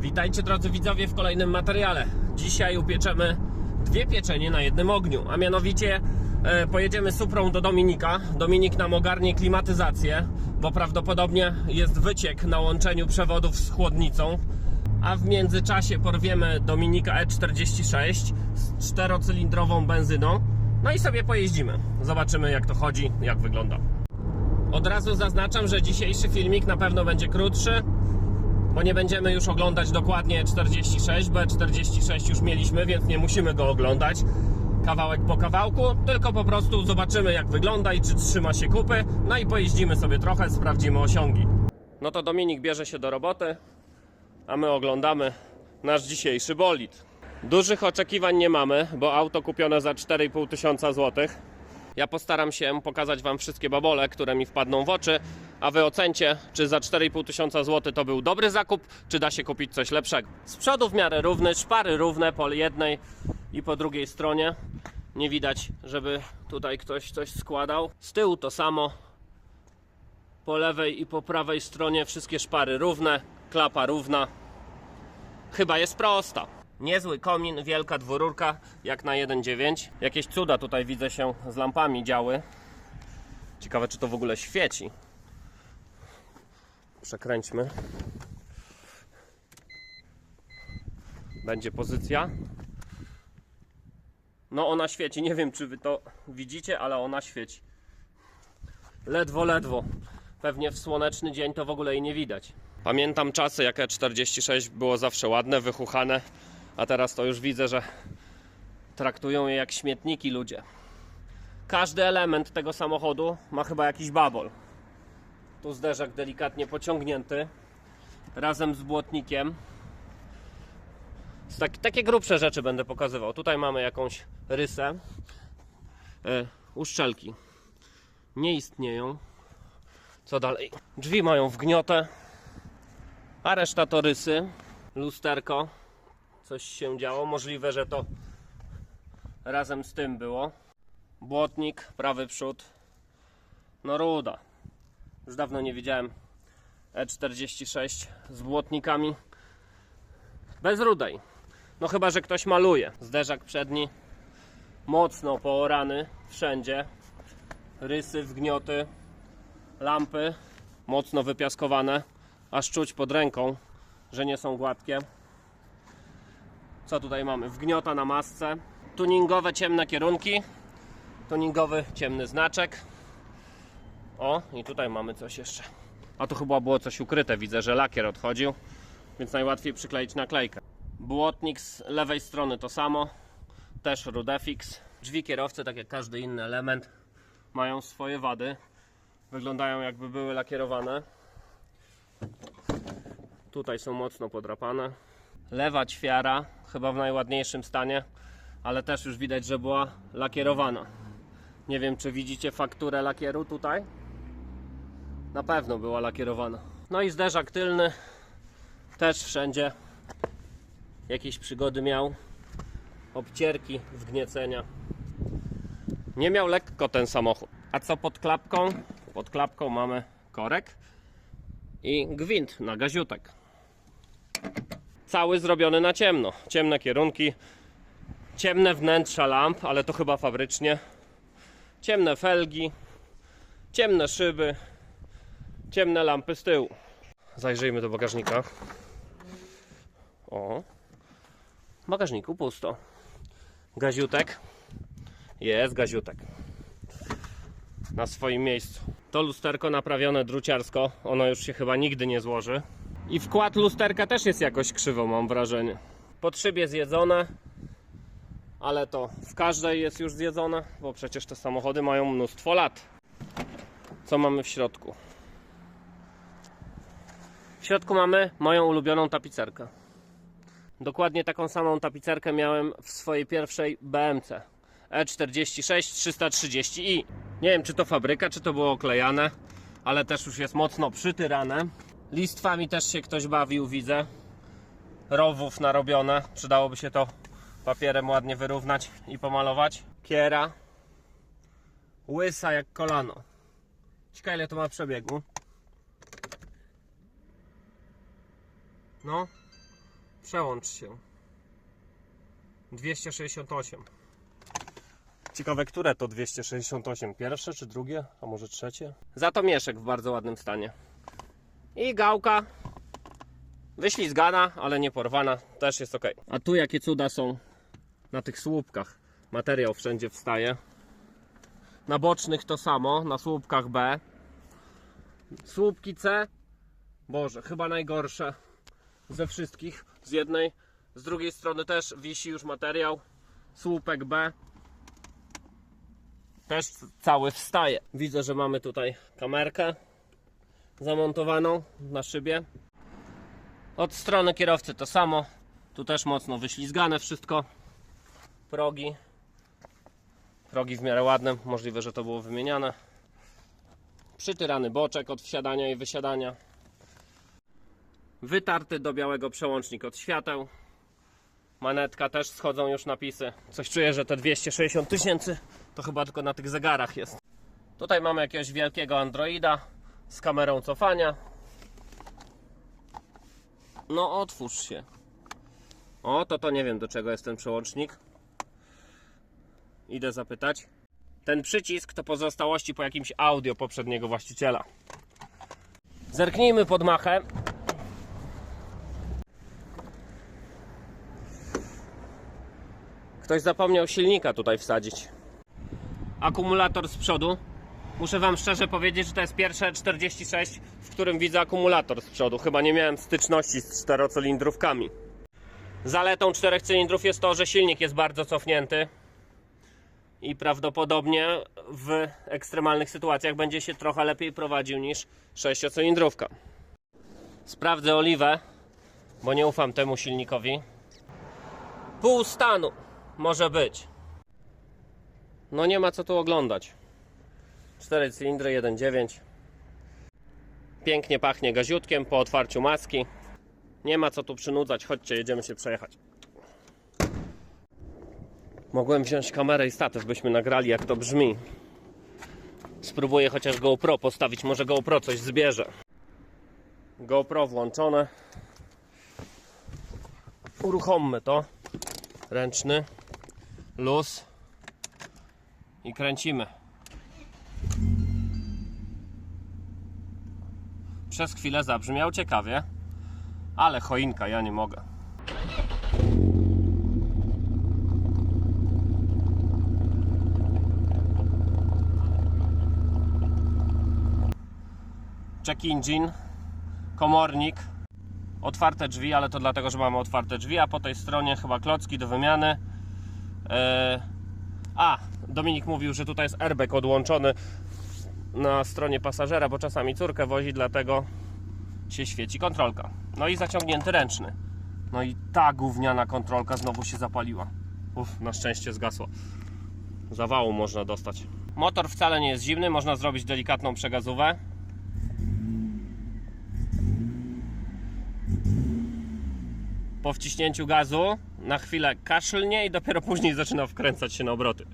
Witajcie drodzy widzowie w kolejnym materiale. Dzisiaj upieczemy dwie pieczenie na jednym ogniu, a mianowicie e, pojedziemy Suprą do Dominika. Dominik nam ogarnie klimatyzację, bo prawdopodobnie jest wyciek na łączeniu przewodów z chłodnicą. A w międzyczasie porwiemy Dominika E46 z czterocylindrową benzyną. No i sobie pojeździmy. Zobaczymy jak to chodzi, jak wygląda. Od razu zaznaczam, że dzisiejszy filmik na pewno będzie krótszy, bo nie będziemy już oglądać dokładnie 46, bo 46 już mieliśmy, więc nie musimy go oglądać kawałek po kawałku, tylko po prostu zobaczymy jak wygląda i czy trzyma się kupy, no i pojeździmy sobie trochę, sprawdzimy osiągi. No to Dominik bierze się do roboty, a my oglądamy nasz dzisiejszy bolid. Dużych oczekiwań nie mamy, bo auto kupione za 4,5 tysiąca złotych. Ja postaram się pokazać Wam wszystkie babole, które mi wpadną w oczy, a Wy ocencie, czy za 4,5 tysiąca złotych to był dobry zakup, czy da się kupić coś lepszego. Z przodu w miarę równy, szpary równe po jednej i po drugiej stronie. Nie widać, żeby tutaj ktoś coś składał. Z tyłu to samo. Po lewej i po prawej stronie wszystkie szpary równe, klapa równa. Chyba jest prosta. Niezły komin, wielka dwururka, jak na 1.9. Jakieś cuda tutaj widzę się z lampami działy. Ciekawe, czy to w ogóle świeci. Przekręćmy. Będzie pozycja. No ona świeci, nie wiem czy wy to widzicie, ale ona świeci. Ledwo, ledwo. Pewnie w słoneczny dzień to w ogóle jej nie widać. Pamiętam czasy, jak E46 było zawsze ładne, wychuchane, a teraz to już widzę, że traktują je jak śmietniki ludzie. Każdy element tego samochodu ma chyba jakiś babol. Tu zderzak delikatnie pociągnięty razem z błotnikiem. Tak, takie grubsze rzeczy będę pokazywał. Tutaj mamy jakąś rysę. E, uszczelki nie istnieją. Co dalej? Drzwi mają wgniotę, a reszta to rysy. Lusterko. Coś się działo. Możliwe, że to razem z tym było. Błotnik, prawy przód. No ruda. Już dawno nie widziałem E46 z błotnikami. Bez rudej. No chyba, że ktoś maluje. Zderzak przedni mocno poorany wszędzie. Rysy, wgnioty, lampy mocno wypiaskowane. Aż czuć pod ręką, że nie są gładkie. Co tutaj mamy? Wgniota na masce. Tuningowe ciemne kierunki. Tuningowy ciemny znaczek. O, i tutaj mamy coś jeszcze. A tu chyba było coś ukryte. Widzę, że lakier odchodził, więc najłatwiej przykleić naklejkę. Błotnik z lewej strony to samo. Też Rudefix. Drzwi kierowcy, tak jak każdy inny element, mają swoje wady. Wyglądają jakby były lakierowane. Tutaj są mocno podrapane. Lewa ćwiara, chyba w najładniejszym stanie, ale też już widać, że była lakierowana. Nie wiem, czy widzicie fakturę lakieru tutaj. Na pewno była lakierowana. No i zderzak tylny też wszędzie jakieś przygody miał. Obcierki, wgniecenia. Nie miał lekko ten samochód. A co pod klapką? Pod klapką mamy korek i gwint na gaziutek. Cały zrobiony na ciemno. Ciemne kierunki, ciemne wnętrza lamp, ale to chyba fabrycznie. Ciemne felgi, ciemne szyby, ciemne lampy z tyłu. Zajrzyjmy do bagażnika. O, w bagażniku pusto. Gaziutek. Jest gaziutek. Na swoim miejscu. To lusterko naprawione druciarsko. Ono już się chyba nigdy nie złoży. I wkład lusterka też jest jakoś krzywo, mam wrażenie. Pod szybie zjedzone. Ale to w każdej jest już zjedzone, bo przecież te samochody mają mnóstwo lat. Co mamy w środku? W środku mamy moją ulubioną tapicerkę. Dokładnie taką samą tapicerkę miałem w swojej pierwszej BMC E46 330i. Nie wiem, czy to fabryka, czy to było oklejane, ale też już jest mocno przytyrane. Listwami też się ktoś bawił, widzę. Rowów narobione. Przydałoby się to papierem ładnie wyrównać i pomalować. Kiera. Łysa jak kolano. Ciekawe ile to ma przebiegu. No, Przełącz się. 268. Ciekawe, które to 268? Pierwsze czy drugie? A może trzecie? Za to mieszek w bardzo ładnym stanie. I gałka wyślizgana, ale nie porwana. Też jest ok. A tu jakie cuda są na tych słupkach. Materiał wszędzie wstaje. Na bocznych to samo, na słupkach B. Słupki C. Boże, chyba najgorsze ze wszystkich. Z jednej, z drugiej strony też wisi już materiał. Słupek B. Też cały wstaje. Widzę, że mamy tutaj kamerkę zamontowaną na szybie. Od strony kierowcy to samo. Tu też mocno wyślizgane wszystko. Progi. Progi w miarę ładne. Możliwe, że to było wymieniane. Przytyrany boczek od wsiadania i wysiadania. Wytarty do białego przełącznik od świateł. Manetka też schodzą już napisy. Coś czuję, że te 260 tysięcy to chyba tylko na tych zegarach jest. Tutaj mamy jakiegoś wielkiego Androida z kamerą cofania. No otwórz się. O, to to nie wiem do czego jest ten przełącznik. Idę zapytać. Ten przycisk to pozostałości po jakimś audio poprzedniego właściciela. Zerknijmy pod machę. Ktoś zapomniał silnika tutaj wsadzić. Akumulator z przodu. Muszę Wam szczerze powiedzieć, że to jest pierwsze 46, w którym widzę akumulator z przodu. Chyba nie miałem styczności z czterocylindrówkami. Zaletą czterech cylindrów jest to, że silnik jest bardzo cofnięty i prawdopodobnie w ekstremalnych sytuacjach będzie się trochę lepiej prowadził niż sześciocylindrówka. Sprawdzę oliwę, bo nie ufam temu silnikowi. Pół stanu może być. No nie ma co tu oglądać. 4 cylindry 1.9. Pięknie pachnie gaziutkiem po otwarciu maski. Nie ma co tu przynudzać. Chodźcie, jedziemy się przejechać. Mogłem wziąć kamerę i statyw, byśmy nagrali jak to brzmi. Spróbuję chociaż GoPro postawić, może GoPro coś zbierze. GoPro włączone. Uruchommy to. Ręczny. Luz. I kręcimy. Przez chwilę zabrzmiał ciekawie, ale choinka, ja nie mogę. check engine, komornik, otwarte drzwi, ale to dlatego, że mamy otwarte drzwi, a po tej stronie chyba klocki do wymiany. Eee, a, Dominik mówił, że tutaj jest airbag odłączony na stronie pasażera, bo czasami córkę wozi, dlatego się świeci kontrolka. No i zaciągnięty ręczny. No i ta gówniana kontrolka znowu się zapaliła. Uff, na szczęście zgasła. Zawału można dostać. Motor wcale nie jest zimny, można zrobić delikatną przegazówę. Po wciśnięciu gazu na chwilę kaszlnie i dopiero później zaczyna wkręcać się na obroty.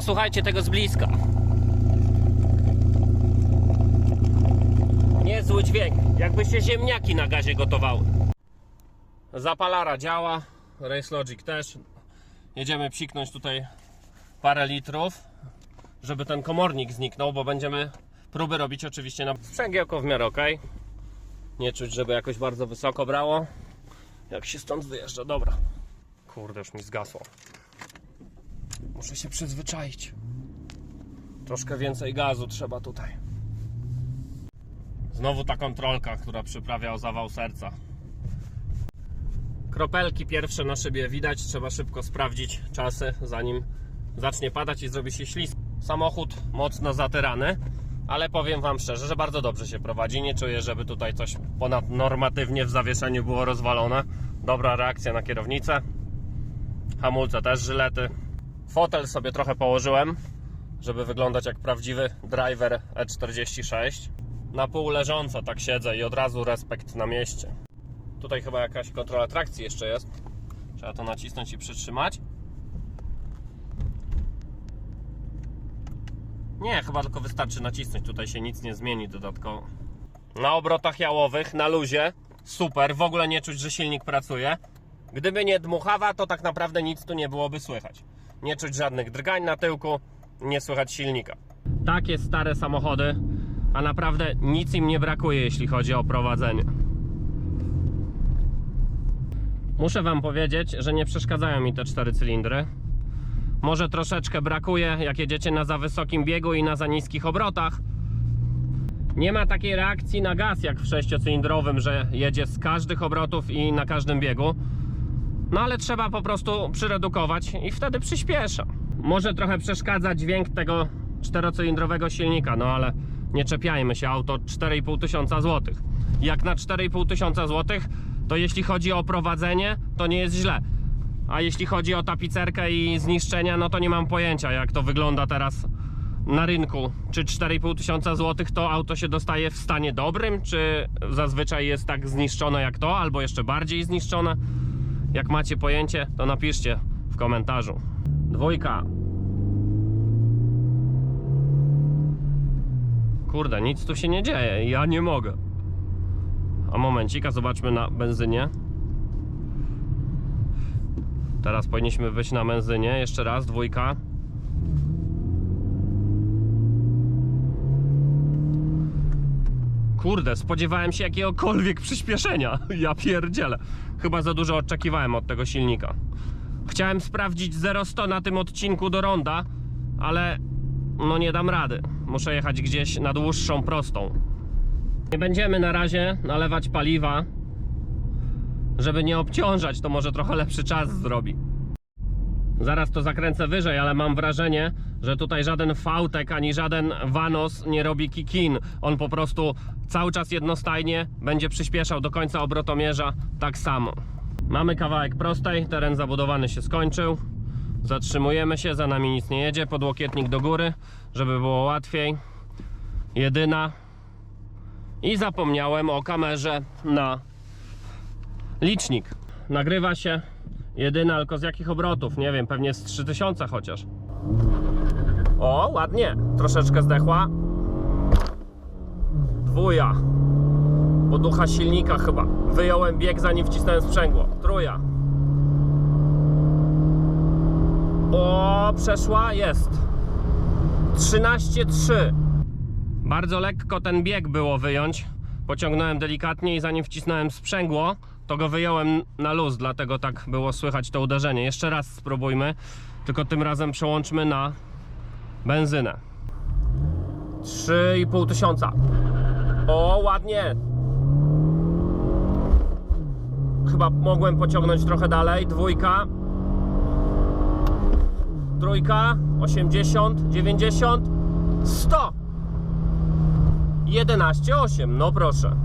Posłuchajcie tego z bliska. Niezły dźwięk, jakby się ziemniaki na gazie gotowały. Zapalara działa, Race Logic też. Jedziemy psiknąć tutaj parę litrów, żeby ten komornik zniknął, bo będziemy próby robić oczywiście na sprzęgiełko w miarę ok. Nie czuć, żeby jakoś bardzo wysoko brało. Jak się stąd wyjeżdża, dobra. Kurde, już mi zgasło. Muszę się przyzwyczaić. Troszkę więcej gazu trzeba tutaj. Znowu ta kontrolka, która przyprawia o zawał serca. Kropelki pierwsze na szybie widać. Trzeba szybko sprawdzić czasy, zanim zacznie padać i zrobi się ślisk. Samochód mocno zatyrany, ale powiem Wam szczerze, że bardzo dobrze się prowadzi. Nie czuję, żeby tutaj coś ponadnormatywnie w zawieszeniu było rozwalone. Dobra reakcja na kierownicę. Hamulce też żylety. Fotel sobie trochę położyłem, żeby wyglądać jak prawdziwy driver E46. Na pół leżąco tak siedzę i od razu respekt na mieście. Tutaj chyba jakaś kontrola trakcji jeszcze jest. Trzeba to nacisnąć i przytrzymać. Nie, chyba tylko wystarczy nacisnąć, tutaj się nic nie zmieni dodatkowo. Na obrotach jałowych, na luzie, super, w ogóle nie czuć, że silnik pracuje. Gdyby nie dmuchawa, to tak naprawdę nic tu nie byłoby słychać. Nie czuć żadnych drgań na tyłku, nie słychać silnika. Takie stare samochody, a naprawdę nic im nie brakuje, jeśli chodzi o prowadzenie. Muszę Wam powiedzieć, że nie przeszkadzają mi te cztery cylindry. Może troszeczkę brakuje, jak jedziecie na za wysokim biegu i na za niskich obrotach. Nie ma takiej reakcji na gaz jak w sześciocylindrowym, że jedzie z każdych obrotów i na każdym biegu. No ale trzeba po prostu przyredukować i wtedy przyspiesza. Może trochę przeszkadza dźwięk tego czterocylindrowego silnika, no ale nie czepiajmy się, auto 4,5 tysiąca złotych. Jak na 4,5 tysiąca złotych, to jeśli chodzi o prowadzenie, to nie jest źle. A jeśli chodzi o tapicerkę i zniszczenia, no to nie mam pojęcia jak to wygląda teraz na rynku. Czy 4,5 tysiąca złotych to auto się dostaje w stanie dobrym, czy zazwyczaj jest tak zniszczone jak to, albo jeszcze bardziej zniszczone? Jak macie pojęcie, to napiszcie w komentarzu. Dwójka. Kurde, nic tu się nie dzieje, ja nie mogę. A momencika, zobaczmy na benzynie. Teraz powinniśmy wyjść na benzynie. Jeszcze raz, dwójka. Kurde, spodziewałem się jakiegokolwiek przyspieszenia. Ja pierdzielę. Chyba za dużo oczekiwałem od tego silnika. Chciałem sprawdzić 0-100 na tym odcinku do ronda, ale no nie dam rady. Muszę jechać gdzieś na dłuższą prostą. Nie będziemy na razie nalewać paliwa, żeby nie obciążać, to może trochę lepszy czas zrobi. Zaraz to zakręcę wyżej, ale mam wrażenie, że tutaj żaden fautek ani żaden vanos nie robi kikin. On po prostu cały czas jednostajnie będzie przyspieszał do końca obrotomierza tak samo. Mamy kawałek prostej, teren zabudowany się skończył. Zatrzymujemy się, za nami nic nie jedzie, podłokietnik do góry, żeby było łatwiej. Jedyna. I zapomniałem o kamerze na licznik. Nagrywa się jedyna, tylko z jakich obrotów? Nie wiem, pewnie z 3000 chociaż. O, ładnie. Troszeczkę zdechła. Dwuja. Poducha silnika chyba. Wyjąłem bieg, zanim wcisnąłem sprzęgło. Truja. O, przeszła? Jest. 13,3. Bardzo lekko ten bieg było wyjąć. Pociągnąłem delikatnie i zanim wcisnąłem sprzęgło, to go wyjąłem na luz, dlatego tak było słychać to uderzenie. Jeszcze raz spróbujmy, tylko tym razem przełączmy na benzynę. 3,5 tysiąca. O, ładnie. Chyba mogłem pociągnąć trochę dalej. Dwójka. Trójka. 80, 90, 100. 11,8. No proszę.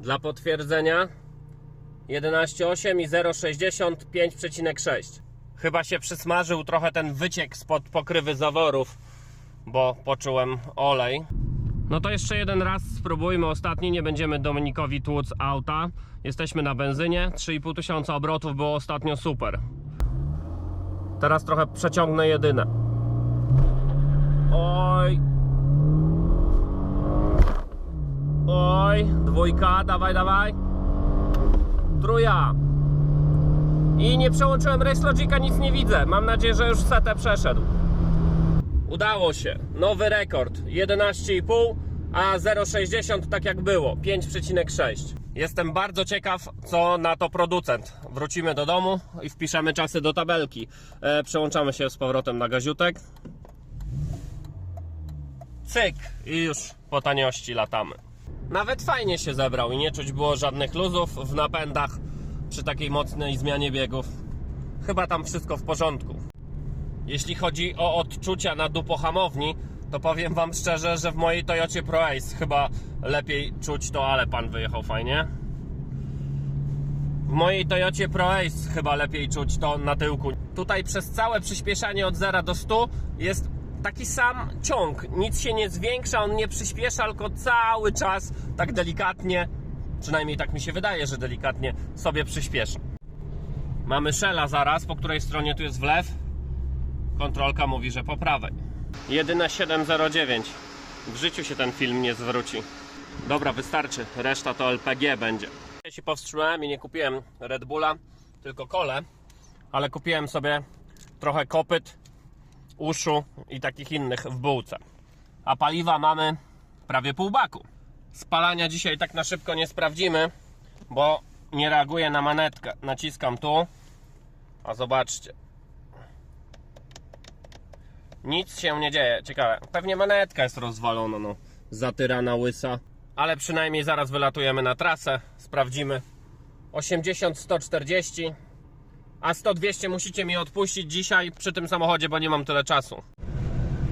Dla potwierdzenia 11,8 i 0,60 5,6. Chyba się przysmażył trochę ten wyciek spod pokrywy zaworów, bo poczułem olej. No to jeszcze jeden raz spróbujmy ostatni, nie będziemy Dominikowi tłuc auta. Jesteśmy na benzynie, 3,5 tysiąca obrotów było ostatnio super. Teraz trochę przeciągnę jedynę. Oj. Oj, dwójka, dawaj, dawaj. Truja. I nie przełączyłem Race Logica, nic nie widzę. Mam nadzieję, że już setę przeszedł. Udało się. Nowy rekord. 11,5, a 0,60 tak jak było. 5,6. Jestem bardzo ciekaw, co na to producent. Wrócimy do domu i wpiszemy czasy do tabelki. E, przełączamy się z powrotem na gaziutek. Cyk i już po taniości latamy. Nawet fajnie się zebrał i nie czuć było żadnych luzów w napędach przy takiej mocnej zmianie biegów. Chyba tam wszystko w porządku. Jeśli chodzi o odczucia na dupohamowni, to powiem Wam szczerze, że w mojej Toyocie Pro Ace chyba lepiej czuć to, ale pan wyjechał fajnie. W mojej Toyocie Pro Ace chyba lepiej czuć to na tyłku. Tutaj przez całe przyspieszanie od 0 do 100 jest taki sam ciąg. Nic się nie zwiększa, on nie przyspiesza, tylko cały czas tak delikatnie, przynajmniej tak mi się wydaje, że delikatnie sobie przyspiesza. Mamy szela zaraz, po której stronie tu jest wlew. Kontrolka mówi, że po prawej. Jedyne 709. W życiu się ten film nie zwróci. Dobra, wystarczy. Reszta to LPG będzie. Ja się powstrzymałem i nie kupiłem Red Bulla, tylko kole, ale kupiłem sobie trochę kopyt, uszu i takich innych w bułce. A paliwa mamy prawie pół baku. Spalania dzisiaj tak na szybko nie sprawdzimy, bo nie reaguje na manetkę. Naciskam tu, a zobaczcie. Nic się nie dzieje. Ciekawe. Pewnie manetka jest rozwalona, no. Zatyrana łysa. Ale przynajmniej zaraz wylatujemy na trasę. Sprawdzimy. 80, 140. A 100, 200 musicie mi odpuścić dzisiaj przy tym samochodzie, bo nie mam tyle czasu.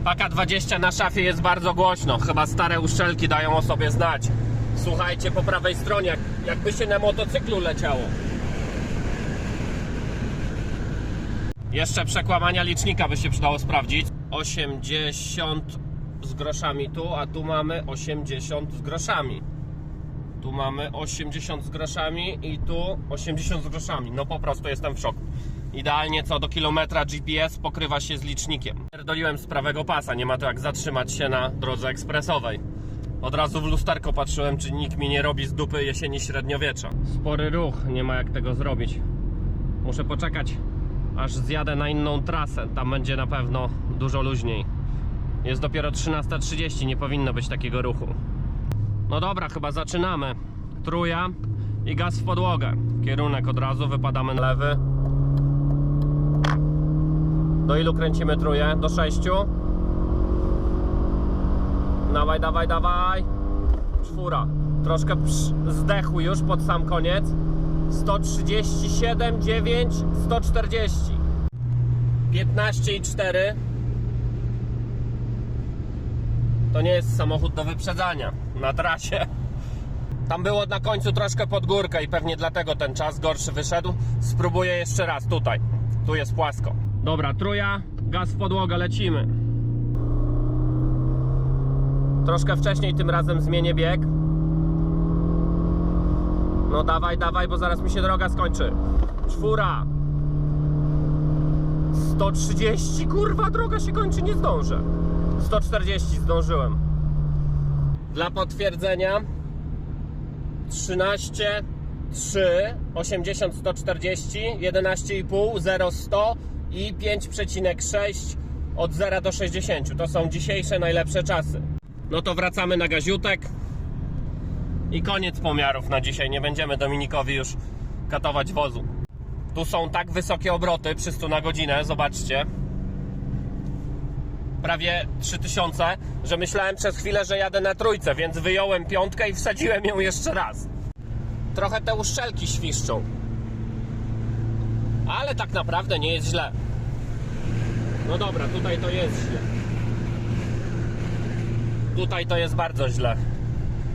Paka 20 na szafie jest bardzo głośno. Chyba stare uszczelki dają o sobie znać. Słuchajcie po prawej stronie, jakby się na motocyklu leciało. Jeszcze przekłamania licznika by się przydało sprawdzić. 80 z groszami tu, a tu mamy 80 z groszami. Tu mamy 80 z groszami i tu 80 z groszami. No po prostu jestem w szoku. Idealnie co do kilometra GPS pokrywa się z licznikiem. Pierdoliłem z prawego pasa, nie ma to jak zatrzymać się na drodze ekspresowej. Od razu w lusterko patrzyłem, czy nikt mi nie robi z dupy jesieni średniowiecza. Spory ruch, nie ma jak tego zrobić. Muszę poczekać, aż zjadę na inną trasę. Tam będzie na pewno dużo luźniej. Jest dopiero 13.30, nie powinno być takiego ruchu. No dobra, chyba zaczynamy. Truja i gaz w podłogę. Kierunek od razu, wypadamy na lewy. Do ilu kręcimy tróję? Do 6. Dawaj, dawaj, dawaj. Czwóra. Troszkę zdechł już pod sam koniec. 137, 9, 140. 15 i 4. To nie jest samochód do wyprzedzania na trasie. Tam było na końcu troszkę pod górkę i pewnie dlatego ten czas gorszy wyszedł. Spróbuję jeszcze raz tutaj. Tu jest płasko. Dobra, truja, gaz w podłogę, lecimy. Troszkę wcześniej tym razem zmienię bieg. No dawaj, dawaj, bo zaraz mi się droga skończy. Czwóra. 130, kurwa, droga się kończy, nie zdążę. 140 zdążyłem. Dla potwierdzenia 13, 3, 80, 140, 11,5, 0, 100 i 5,6 od 0 do 60. To są dzisiejsze najlepsze czasy. No to wracamy na gaziutek i koniec pomiarów na dzisiaj. Nie będziemy Dominikowi już katować wozu. Tu są tak wysokie obroty przy 100 na godzinę, zobaczcie. Prawie 3000, że myślałem przez chwilę, że jadę na trójce, więc wyjąłem piątkę i wsadziłem ją jeszcze raz. Trochę te uszczelki świszczą. Ale tak naprawdę nie jest źle. No dobra, tutaj to jest źle. Tutaj to jest bardzo źle.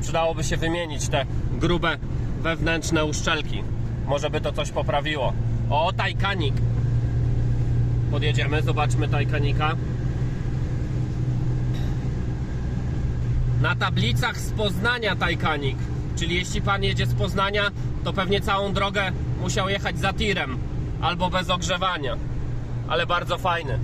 Przydałoby się wymienić te grube wewnętrzne uszczelki. Może by to coś poprawiło. O, Tajkanik. Podjedziemy, zobaczmy Tajkanika. Na tablicach z Poznania Tajkanik. Czyli jeśli pan jedzie z Poznania, to pewnie całą drogę musiał jechać za tirem albo bez ogrzewania. Ale bardzo fajny.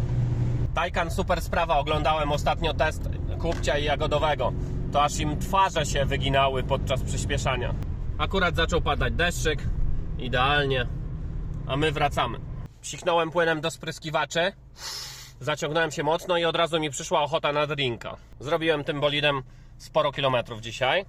Tajkan super sprawa. Oglądałem ostatnio test kupcia i jagodowego. To aż im twarze się wyginały podczas przyspieszania. Akurat zaczął padać deszczyk. Idealnie. A my wracamy. Psichnąłem płynem do spryskiwaczy. Zaciągnąłem się mocno i od razu mi przyszła ochota na drinka. Zrobiłem tym bolidem sporo kilometrów dzisiaj.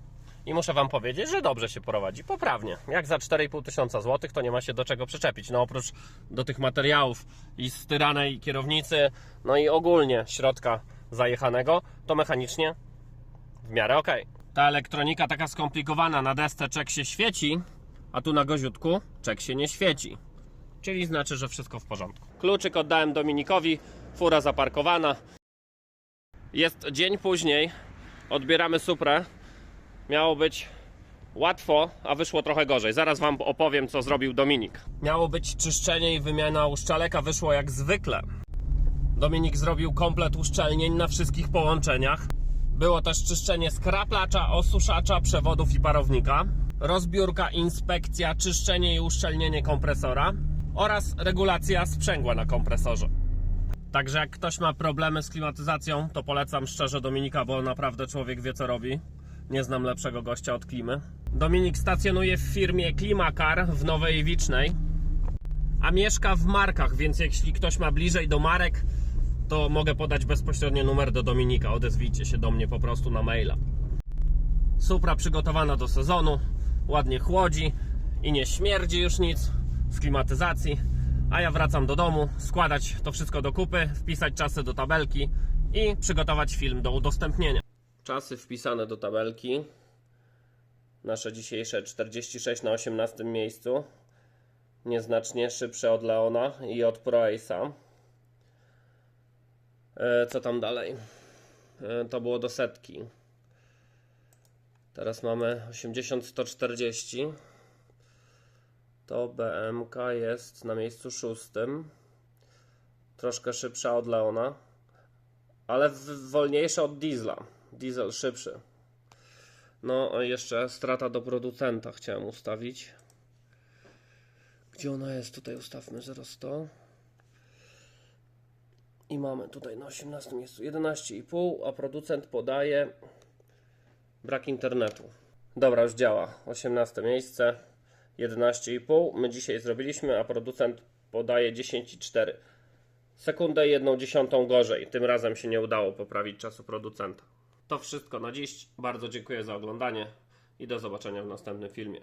I muszę Wam powiedzieć, że dobrze się prowadzi, poprawnie. Jak za 4,5 tysiąca złotych, to nie ma się do czego przyczepić. No oprócz do tych materiałów i styranej kierownicy, no i ogólnie środka zajechanego, to mechanicznie w miarę ok. Ta elektronika taka skomplikowana, na desce czek się świeci, a tu na goziutku czek się nie świeci. Czyli znaczy, że wszystko w porządku. Kluczyk oddałem Dominikowi, fura zaparkowana. Jest dzień później, odbieramy Suprę. Miało być łatwo, a wyszło trochę gorzej. Zaraz Wam opowiem, co zrobił Dominik. Miało być czyszczenie i wymiana uszczalek, a wyszło jak zwykle. Dominik zrobił komplet uszczelnień na wszystkich połączeniach. Było też czyszczenie skraplacza, osuszacza, przewodów i parownika. Rozbiórka, inspekcja, czyszczenie i uszczelnienie kompresora oraz regulacja sprzęgła na kompresorze. Także jak ktoś ma problemy z klimatyzacją, to polecam szczerze Dominika, bo naprawdę człowiek wie co robi. Nie znam lepszego gościa od klimy. Dominik stacjonuje w firmie Klimakar w Nowej Wicznej, a mieszka w Markach, więc jeśli ktoś ma bliżej do Marek, to mogę podać bezpośrednio numer do Dominika. Odezwijcie się do mnie po prostu na maila. Supra przygotowana do sezonu, ładnie chłodzi i nie śmierdzi już nic z klimatyzacji. A ja wracam do domu, składać to wszystko do kupy, wpisać czasy do tabelki i przygotować film do udostępnienia. Czasy wpisane do tabelki. Nasze dzisiejsze 46 na 18 miejscu. Nieznacznie szybsze od Leona i od Pro Ace'a. E, Co tam dalej? E, To było do setki. Teraz mamy 80-140. To BMK jest na miejscu szóstym. Troszkę szybsza od Leona, ale wolniejsza od Diesla. Diesel szybszy. No, jeszcze strata do producenta chciałem ustawić. Gdzie ona jest? Tutaj ustawmy 0,100. I mamy tutaj na 18 miejscu 11,5, a producent podaje brak internetu. Dobra, już działa. 18 miejsce, 11,5. My dzisiaj zrobiliśmy, a producent podaje 10,4. Sekundę jedną dziesiątą gorzej. Tym razem się nie udało poprawić czasu producenta. To wszystko na dziś. Bardzo dziękuję za oglądanie i do zobaczenia w następnym filmie.